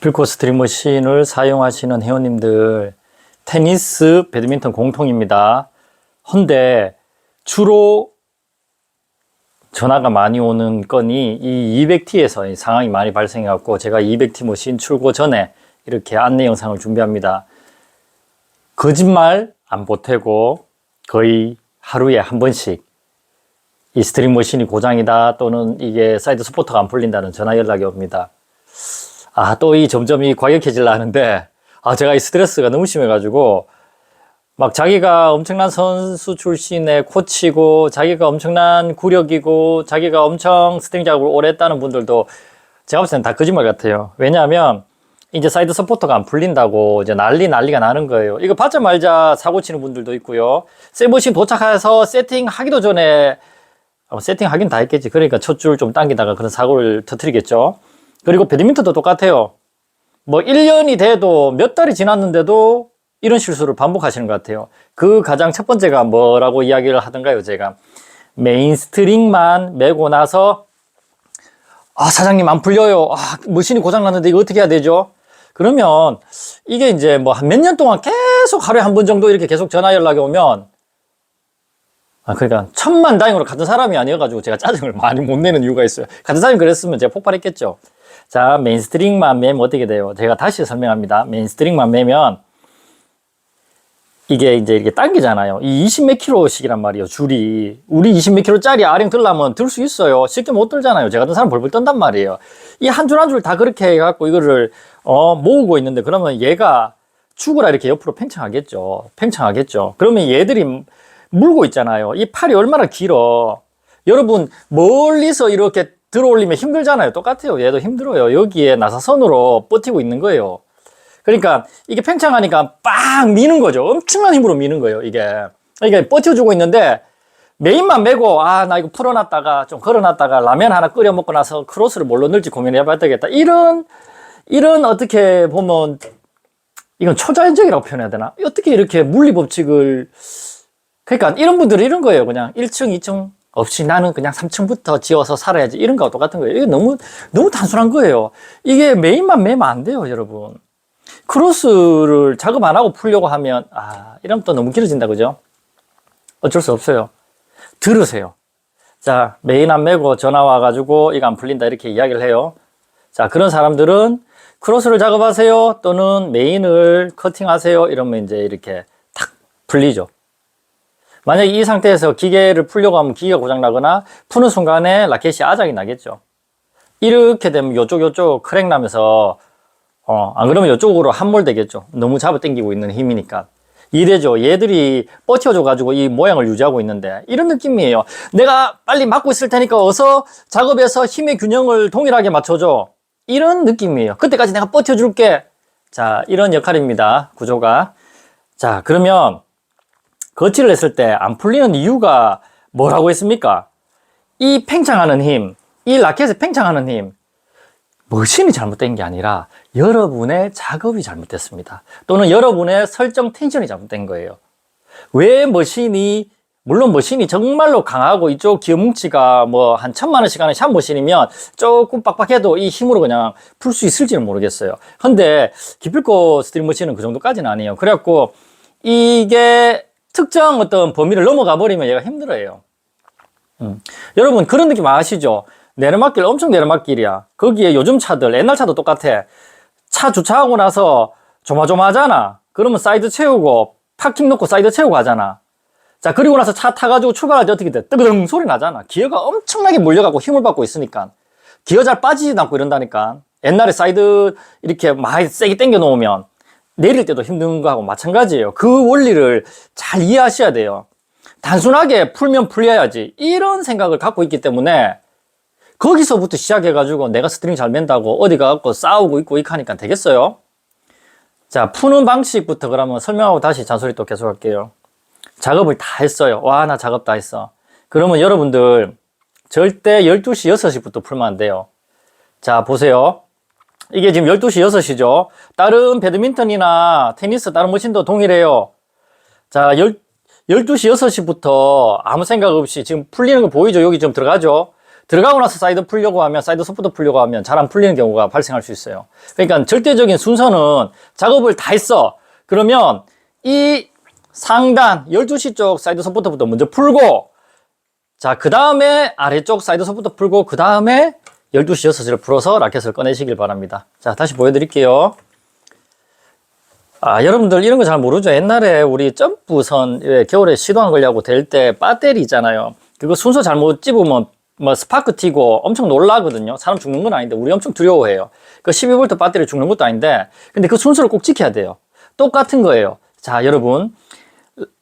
기필코 스트림 머신을 사용하시는 회원님들 테니스, 배드민턴 공통입니다. 헌데 주로 전화가 많이 오는 건이 이 200T에서 상황이 많이 발생해 갖고 제가 200T 머신 출고 전에 이렇게 안내 영상을 준비합니다. 거짓말 안 보태고 거의 하루에 한 번씩 이 스트림 머신이 고장이다 또는 이게 사이드 스포터가 안 풀린다는 전화 연락이 옵니다. 아, 또 이 점점 이 과격해질라 하는데, 아, 제가 이 스트레스가 너무 심해가지고, 막 자기가 엄청난 선수 출신의 코치고, 자기가 엄청난 구력이고, 자기가 엄청 스트링 작업을 오래 했다는 분들도 제가 봤을 땐다 거짓말 같아요. 왜냐하면, 이제 사이드 서포터가 안 풀린다고 이제 난리 난리가 나는 거예요. 이거 받자마자 사고 치는 분들도 있고요. 세버신 도착해서 세팅하기도 전에 어, 세팅하긴 다 했겠지. 그러니까 첫 줄 좀 당기다가 그런 사고를 터뜨리겠죠. 그리고 배드민턴도 똑같아요. 뭐 1년이 돼도 몇 달이 지났는데도 이런 실수를 반복하시는 것 같아요. 그 가장 첫 번째가 뭐라고 이야기를 하던가요, 제가. 메인 스트링만 메고 나서 아, 사장님 안 풀려요. 아, 머신이 고장 났는데 이거 어떻게 해야 되죠? 그러면 이게 이제 뭐 한 몇 년 동안 계속 하루에 한 번 정도 이렇게 계속 전화 연락이 오면 아, 그러니까 천만 다행으로 같은 사람이 아니어가지고 제가 짜증을 많이 못 내는 이유가 있어요. 같은 사람이 그랬으면 제가 폭발했겠죠. 자, 메인스트링만 매면 어떻게 돼요? 제가 다시 설명합니다. 메인스트링만 매면 이게 이제 이렇게 당기잖아요. 이 20몇 킬로씩이란 말이에요, 줄이. 우리 20몇 킬로짜리 아령 들려면 들 수 있어요. 쉽게 못 들잖아요. 제가 같은 사람 벌벌 떤단 말이에요. 이 한 줄 한 줄 다 그렇게 해갖고 이거를, 어, 모으고 있는데 그러면 얘가 죽으라 이렇게 옆으로 팽창하겠죠. 팽창하겠죠. 그러면 얘들이 물고 있잖아요. 이 팔이 얼마나 길어. 여러분, 멀리서 이렇게 들어올리면 힘들잖아요. 똑같아요. 얘도 힘들어요. 여기에 나사선으로 버티고 있는 거예요. 그러니까 이게 팽창하니까 빵 미는 거죠. 엄청난 힘으로 미는 거예요. 이게. 이게 버텨주고 있는데 메인만 메고 아 나 이거 풀어놨다가 좀 걸어놨다가 라면 하나 끓여 먹고 나서 크로스를 뭘로 넣을지 고민해봐야 되겠다. 이런 이런 어떻게 보면 이건 초자연적이라고 표현해야 되나? 어떻게 이렇게 물리 법칙을 그러니까 이런 분들은 이런 거예요. 그냥 1층, 2층 없이 나는 그냥 3층부터 지어서 살아야지. 이런 거와 똑같은 거예요. 이게 너무, 너무 단순한 거예요. 이게 메인만 매면 안 돼요, 여러분. 크로스를 작업 안 하고 풀려고 하면, 아, 이러면 또 너무 길어진다, 그죠? 어쩔 수 없어요. 들으세요. 자, 메인 안 매고 전화 와 가지고 이거 안 풀린다, 이렇게 이야기를 해요. 자, 그런 사람들은 크로스를 작업하세요. 또는 메인을 커팅하세요. 이러면 이제 이렇게 탁 풀리죠. 만약에 이 상태에서 기계를 풀려고 하면 기계가 고장나거나 푸는 순간에 라켓이 아작이 나겠죠. 이렇게 되면 요쪽 요쪽 크랙 나면서 어, 안 그러면 요쪽으로 함몰 되겠죠. 너무 잡아 당기고 있는 힘이니까. 이래죠. 얘들이 버텨줘 가지고 이 모양을 유지하고 있는데 이런 느낌이에요. 내가 빨리 막고 있을 테니까 어서 작업에서 힘의 균형을 동일하게 맞춰줘. 이런 느낌이에요. 그때까지 내가 버텨줄게. 자, 이런 역할입니다. 구조가. 자, 그러면 거치를 했을 때 안 풀리는 이유가 뭐라고 했습니까? 이 팽창하는 힘, 이 라켓에 팽창하는 힘, 머신이 잘못된 게 아니라 여러분의 작업이 잘못됐습니다. 또는 여러분의 설정 텐션이 잘못된 거예요. 왜 머신이 물론 머신이 정말로 강하고 이쪽 기어 뭉치가 뭐 한 천만 원씩 하는 샵 머신이면 조금 빡빡해도 이 힘으로 그냥 풀 수 있을지는 모르겠어요. 근데 기필코 스트림 머신은 그 정도까지는 아니에요. 그래갖고 이게 특정 어떤 범위를 넘어가 버리면 얘가 힘들어요. 음. 여러분 그런 느낌 아시죠? 내리막길 엄청 내리막길이야. 거기에 요즘 차들 옛날 차도 똑같아. 차 주차하고 나서 조마조마하잖아. 그러면 사이드 채우고 파킹 놓고 사이드 채우고 하잖아. 자 그리고 나서 차 타가지고 출발할 때 어떻게 돼? 뜨거덩 소리 나잖아. 기어가 엄청나게 몰려가고 힘을 받고 있으니까 기어 잘 빠지지도 않고 이런다니까. 옛날에 사이드 이렇게 많이 세게 당겨 놓으면 내릴 때도 힘든 거하고 마찬가지예요. 그 원리를 잘 이해하셔야 돼요. 단순하게 풀면 풀려야지. 이런 생각을 갖고 있기 때문에 거기서부터 시작해가지고 내가 스트링 잘 맨다고 어디 가갖고 싸우고 있고 이렇게 하니까 되겠어요? 자, 푸는 방식부터 그러면 설명하고 다시 잔소리 또 계속 할게요. 작업을 다 했어요. 와, 나 작업 다 했어. 그러면 여러분들 절대 12시, 6시부터 풀면 안 돼요. 자, 보세요. 이게 지금 12시, 6시죠. 다른 배드민턴이나 테니스, 다른 머신도 동일해요. 자, 12시, 6시부터 아무 생각 없이 지금 풀리는 거 보이죠? 여기 좀 들어가죠? 들어가고 나서 사이드 풀려고 하면 사이드 소프트 풀려고 하면 잘 안 풀리는 경우가 발생할 수 있어요. 그러니까 절대적인 순서는 작업을 다 했어. 그러면 이 상단 12시 쪽 사이드 소프트부터 먼저 풀고 자, 그 다음에 아래쪽 사이드 소프트 풀고 그 다음에 12시 6시를 풀어서 라켓을 꺼내시길 바랍니다. 자, 다시 보여드릴게요. 아, 여러분들 이런 거 잘 모르죠? 옛날에 우리 점프선 예, 겨울에 시도한 걸려고 될 때 배터리 있잖아요. 그거 순서 잘못 집으면 뭐 스파크 튀고 엄청 놀라거든요. 사람 죽는 건 아닌데 우리 엄청 두려워해요. 그 12V 배터리 죽는 것도 아닌데 근데 그 순서를 꼭 지켜야 돼요. 똑같은 거예요. 자, 여러분.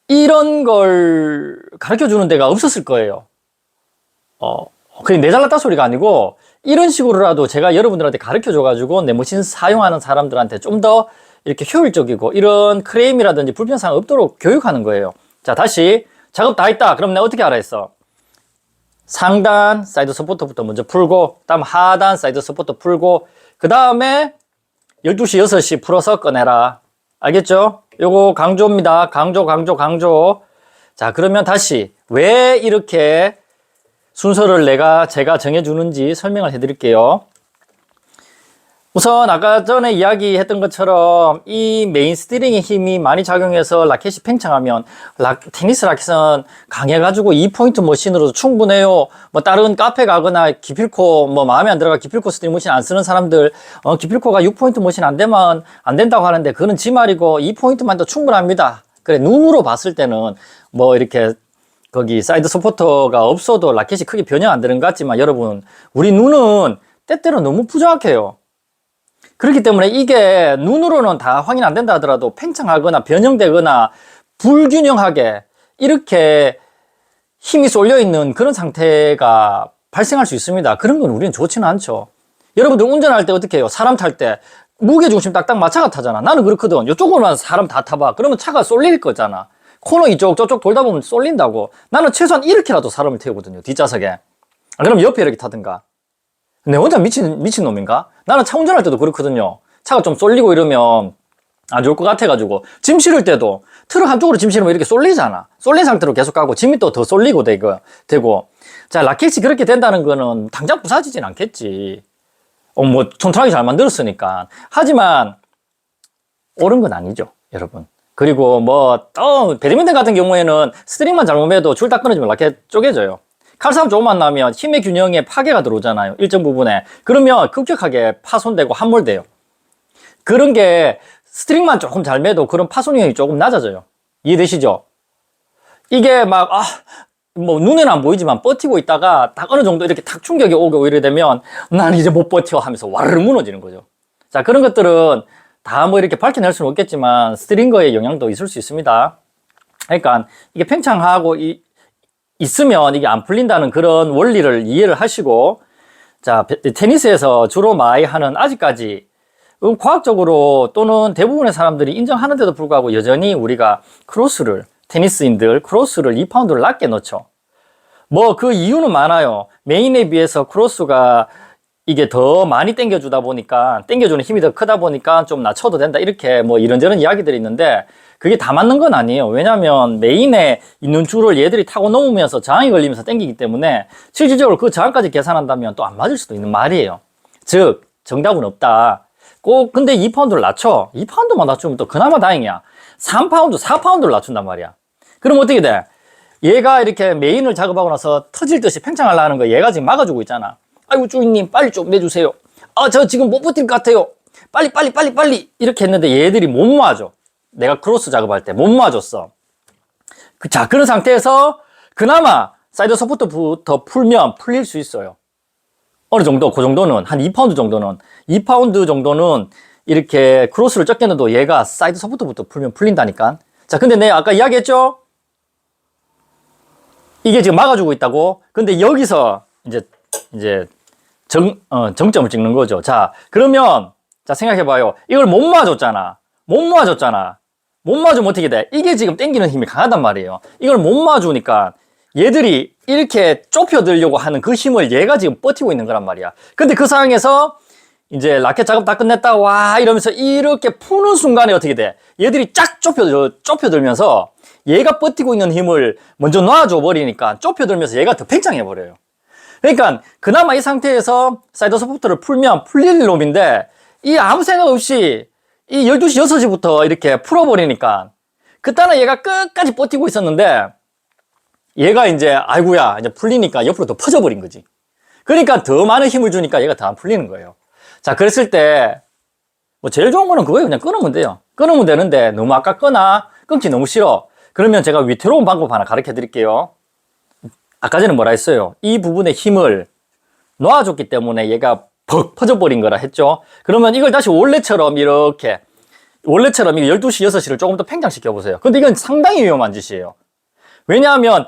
이런 걸 가르쳐 주는 데가 없었을 거예요. 어, 그냥 내 잘났다 소리가 아니고 이런 식으로라도 제가 여러분들한테 가르쳐 줘가지고 내 머신 사용하는 사람들한테 좀 더 이렇게 효율적이고 이런 크레임이라든지 불편사항 없도록 교육하는 거예요. 자, 다시 작업 다 했다. 그럼 내가 어떻게 알아 했어? 상단 사이드 서포터부터 먼저 풀고, 다음 하단 사이드 서포터 풀고, 그 다음에 12시, 6시 풀어서 꺼내라. 알겠죠? 요거 강조입니다. 강조, 강조, 강조. 자, 그러면 다시 왜 이렇게 순서를 내가 제가 정해주는지 설명을 해드릴게요. 우선 아까 전에 이야기했던 것처럼 이 메인 스티링의 힘이 많이 작용해서 라켓이 팽창하면 라, 테니스 라켓은 강해가지고 2포인트 머신으로도 충분해요. 뭐 다른 카페 가거나 기필코 뭐 마음에 안 들어가 기필코 스티링 머신 안 쓰는 사람들 어, 기필코가 6포인트 머신 안 되면 안 된다고 하는데 그거는 지 말이고 2포인트만 더 충분합니다. 그래 눈으로 봤을 때는 뭐 이렇게 거기 사이드 서포터가 없어도 라켓이 크게 변형 안 되는 것 같지만 여러분 우리 눈은 때때로 너무 부정확해요. 그렇기 때문에 이게 눈으로는 다 확인 안 된다 하더라도 팽창하거나 변형되거나 불균형하게 이렇게 힘이 쏠려 있는 그런 상태가 발생할 수 있습니다. 그런 건 우리는 좋지는 않죠. 여러분들 운전할 때 어떻게 해요? 사람 탈 때 무게 중심 딱딱 맞춰가 타잖아. 나는 그렇거든. 이쪽으로만 사람 다 타봐. 그러면 차가 쏠릴 거잖아. 코너 이쪽 저쪽 돌다 보면 쏠린다고. 나는 최소한 이렇게라도 사람을 태우거든요. 뒷좌석에. 아, 그럼 옆에 이렇게 타든가. 내 혼자 미친, 미친놈인가? 나는 차 운전할 때도 그렇거든요. 차가 좀 쏠리고 이러면 안 좋을 것 같아가지고. 짐 실을 때도 트럭 한쪽으로 짐 실으면 이렇게 쏠리잖아. 쏠린 상태로 계속 가고 짐이 또 더 쏠리고 되고, 되고. 자, 라켓이 그렇게 된다는 거는 당장 부사지진 않겠지. 어, 뭐, 촌철하게 잘 만들었으니까. 하지만, 옳은 건 아니죠, 여러분. 그리고 뭐, 또, 배드민턴 같은 경우에는 스트링만 잘못해도 줄다 끊어지면 라켓 쪼개져요. 칼싸움 조금만 나면 힘의 균형에 파괴가 들어오잖아요. 일정 부분에. 그러면 급격하게 파손되고 함몰돼요. 그런 게 스트링만 조금 잘 매도 그런 파손력이 조금 낮아져요. 이해되시죠? 이게 막, 아, 뭐, 눈에는 안 보이지만 버티고 있다가 딱 어느 정도 이렇게 탁 충격이 오고 이래 되면 난 이제 못 버텨 하면서 와르르 무너지는 거죠. 자, 그런 것들은 다 뭐 이렇게 밝혀낼 수는 없겠지만 스트링거의 영향도 있을 수 있습니다. 그러니까 이게 팽창하고 이, 있으면 이게 안 풀린다는 그런 원리를 이해를 하시고 자 테니스에서 주로 많이 하는 아직까지 음, 과학적으로 또는 대부분의 사람들이 인정하는데도 불구하고 여전히 우리가 크로스를 테니스인들 크로스를 2파운드를 낮게 넣죠. 뭐 그 이유는 많아요. 메인에 비해서 크로스가 이게 더 많이 당겨주다 보니까 당겨주는 힘이 더 크다 보니까 좀 낮춰도 된다 이렇게 뭐 이런저런 이야기들이 있는데 그게 다 맞는 건 아니에요. 왜냐하면 메인에 있는 줄을 얘들이 타고 넘으면서 저항이 걸리면서 당기기 때문에 실질적으로 그 저항까지 계산한다면 또 안 맞을 수도 있는 말이에요. 즉 정답은 없다. 꼭 근데 2파운드를 낮춰. 2파운드만 낮추면 또 그나마 다행이야. 3파운드, 4파운드를 낮춘단 말이야. 그럼 어떻게 돼? 얘가 이렇게 메인을 작업하고 나서 터질 듯이 팽창하려는 거 얘가 지금 막아주고 있잖아. 아이고 주인님 빨리 좀 내주세요. 아 저 지금 못 버틸 것 같아요. 빨리 빨리 빨리 빨리 이렇게 했는데 얘들이 못 모아줘. 내가 크로스 작업할 때 못 모아줬어. 그, 자 그런 상태에서 그나마 사이드 서포트부터 풀면 풀릴 수 있어요. 어느 정도 그 정도는 한 2파운드 정도는 2파운드 정도는 이렇게 크로스를 적게 넣어도 얘가 사이드 서포트부터 풀면 풀린다니까. 자 근데 내가 아까 이야기했죠? 이게 지금 막아주고 있다고. 근데 여기서 이제 이제 정, 어, 정점을 찍는 거죠. 자, 그러면, 자, 생각해봐요. 이걸 못 모아줬잖아. 못 모아줬잖아. 못 모아주면 어떻게 돼? 이게 지금 땡기는 힘이 강하단 말이에요. 이걸 못 모아주니까 얘들이 이렇게 좁혀들려고 하는 그 힘을 얘가 지금 버티고 있는 거란 말이야. 근데 그 상황에서 이제 라켓 작업 다 끝냈다. 와, 이러면서 이렇게 푸는 순간에 어떻게 돼? 얘들이 쫙 좁혀, 좁혀들면서 얘가 버티고 있는 힘을 먼저 놔줘 버리니까 좁혀들면서 얘가 더 팽창해 버려요. 그러니까 그나마 이 상태에서 사이드 소프트를 풀면 풀릴 놈인데 이 아무 생각 없이 이 12시, 6시부터 이렇게 풀어버리니까 그때는 얘가 끝까지 버티고 있었는데 얘가 이제 아이고야 이제 풀리니까 옆으로 더 퍼져버린 거지. 그러니까 더 많은 힘을 주니까 얘가 더 안 풀리는 거예요. 자, 그랬을 때 뭐 제일 좋은 거는 그거예요. 그냥 끊으면 돼요. 끊으면 되는데 너무 아깝거나 끊기 너무 싫어. 그러면 제가 위태로운 방법 하나 가르쳐 드릴게요. 아까 전에 뭐라 했어요? 이 부분의 힘을 놓아줬기 때문에 얘가 퍽 퍼져버린 거라 했죠. 그러면 이걸 다시 원래처럼 이렇게 원래처럼 이 12시, 6시를 조금 더 팽창시켜 보세요. 근데 이건 상당히 위험한 짓이에요. 왜냐하면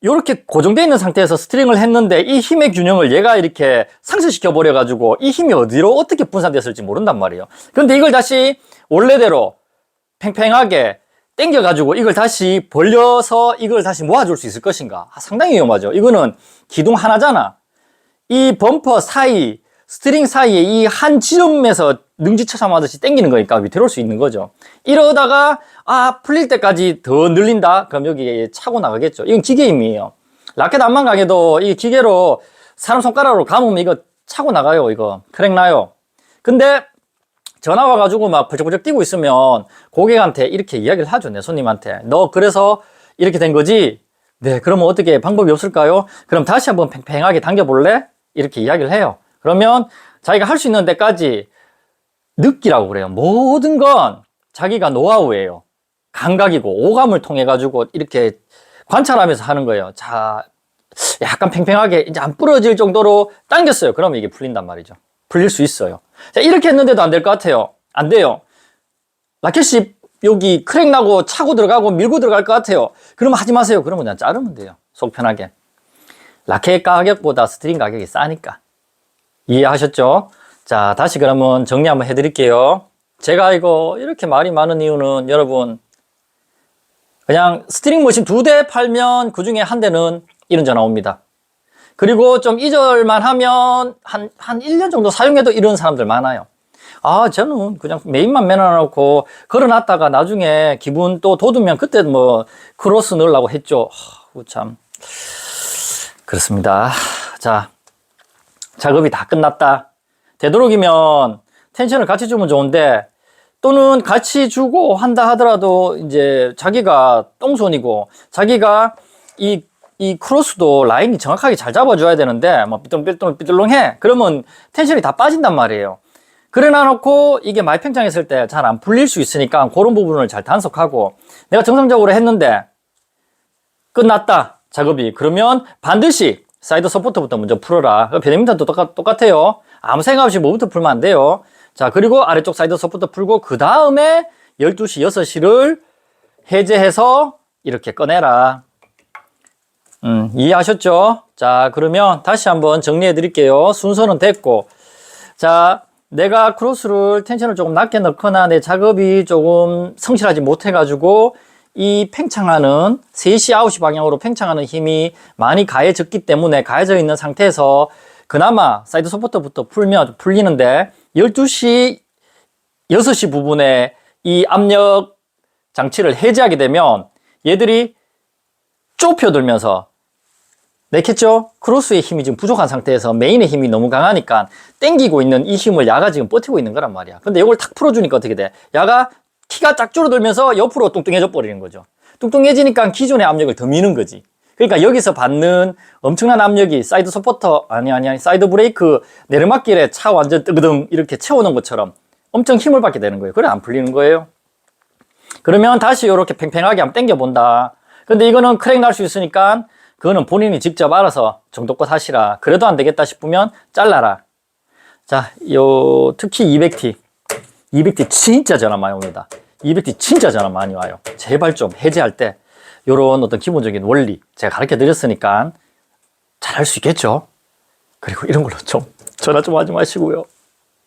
이렇게 고정되어 있는 상태에서 스트링을 했는데 이 힘의 균형을 얘가 이렇게 상쇄시켜 버려 가지고 이 힘이 어디로 어떻게 분산됐을지 모른단 말이에요. 그런데 이걸 다시 원래대로 팽팽하게 당겨 가지고 이걸 다시 벌려서 이걸 다시 모아줄 수 있을 것인가? 아, 상당히 위험하죠. 이거는 기둥 하나잖아. 이 범퍼 사이, 스트링 사이에 이 한 지점에서 능지처참하듯이 당기는 거니까 위태로울 수 있는 거죠. 이러다가 아 풀릴 때까지 더 늘린다? 그럼 여기에 차고 나가겠죠. 이건 기계 힘이에요. 라켓 안만 강해도 이 기계로 사람 손가락으로 감으면 이거 차고 나가요. 이거 크랙 나요. 근데 전화 와가지고 막 벌쩍벌쩍 뛰고 있으면 고객한테 이렇게 이야기를 하죠. 내 손님한테. 너 그래서 이렇게 된 거지? 네, 그러면 어떻게 방법이 없을까요? 그럼 다시 한번 팽팽하게 당겨볼래? 이렇게 이야기를 해요. 그러면 자기가 할 수 있는 데까지 느끼라고 그래요. 모든 건 자기가 노하우예요. 감각이고 오감을 통해 가지고 이렇게 관찰하면서 하는 거예요. 자, 약간 팽팽하게 이제 안 부러질 정도로 당겼어요. 그러면 이게 풀린단 말이죠. 풀릴 수 있어요. 자, 이렇게 했는데도 안 될 것 같아요. 안 돼요. 라켓이 여기 크랙 나고 차고 들어가고 밀고 들어갈 것 같아요. 그러면 하지 마세요. 그러면 그냥 자르면 돼요. 속 편하게. 라켓 가격보다 스트링 가격이 싸니까. 이해하셨죠? 자, 다시 그러면 정리 한번 해드릴게요. 제가 이거 이렇게 말이 많은 이유는 여러분, 그냥 스트링 머신 두 대 팔면 그 중에 한 대는 이런 전화 옵니다. 그리고 좀 이절만 하면 한, 한 1년 정도 사용해도 이런 사람들 많아요. 아, 저는 그냥 메인만 매놔놓고 걸어놨다가 나중에 기분 또 돋으면 그때 뭐 크로스 넣으려고 했죠. 하, 참. 그렇습니다. 자, 작업이 다 끝났다. 되도록이면 텐션을 같이 주면 좋은데 또는 같이 주고 한다 하더라도 이제 자기가 똥손이고 자기가 이, 이 크로스도 라인이 정확하게 잘 잡아줘야 되는데 뭐 삐뚤삐뚤 삐뚤렁해. 그러면 텐션이 다 빠진단 말이에요. 그래 놔 놓고 이게 많이 팽창했을 때 잘 안 풀릴 수 있으니까 그런 부분을 잘 단속하고 내가 정상적으로 했는데 끝났다 작업이. 그러면 반드시 사이드 서포터부터 먼저 풀어라. 배드민턴도 똑같, 똑같아요. 아무 생각 없이 뭐부터 풀면 안 돼요. 자 그리고 아래쪽 사이드 서포터 풀고 그 다음에 12시 6시를 해제해서 이렇게 꺼내라 음, 이해하셨죠? 자 그러면 다시 한번 정리해 드릴게요 순서는 됐고 자 내가 크로스를 텐션을 조금 낮게 넣거나 내 작업이 조금 성실하지 못해 가지고 이 팽창하는 3시, 9시 방향으로 팽창하는 힘이 많이 가해졌기 때문에 가해져 있는 상태에서 그나마 사이드 서포터부터 풀면 풀리는데 12시, 6시 부분에 이 압력 장치를 해제하게 되면 얘들이 좁혀들면서 내겠죠? 크로스의 힘이 지금 부족한 상태에서 메인의 힘이 너무 강하니까 땡기고 있는 이 힘을 야가 지금 버티고 있는 거란 말이야. 근데 이걸 탁 풀어주니까 어떻게 돼? 야가 키가 쫙 줄어들면서 옆으로 뚱뚱해져 버리는 거죠. 뚱뚱해지니까 기존의 압력을 더 미는 거지. 그러니까 여기서 받는 엄청난 압력이 사이드 서포터, 아니, 아니, 아니, 사이드 브레이크 내리막길에 차 완전 뜨그등 이렇게 채워놓은 것처럼 엄청 힘을 받게 되는 거예요. 그래, 안 풀리는 거예요. 그러면 다시 이렇게 팽팽하게 한번 당겨본다. 근데 이거는 크랙 날 수 있으니까 그거는 본인이 직접 알아서 정도껏 하시라. 그래도 안 되겠다 싶으면 잘라라. 자, 요, 특히 200T. 200T 진짜 전화 많이 옵니다. 200T 진짜 전화 많이 와요. 제발 좀 해제할 때, 요런 어떤 기본적인 원리 제가 가르쳐 드렸으니까 잘할 수 있겠죠? 그리고 이런 걸로 좀 전화 좀 하지 마시고요.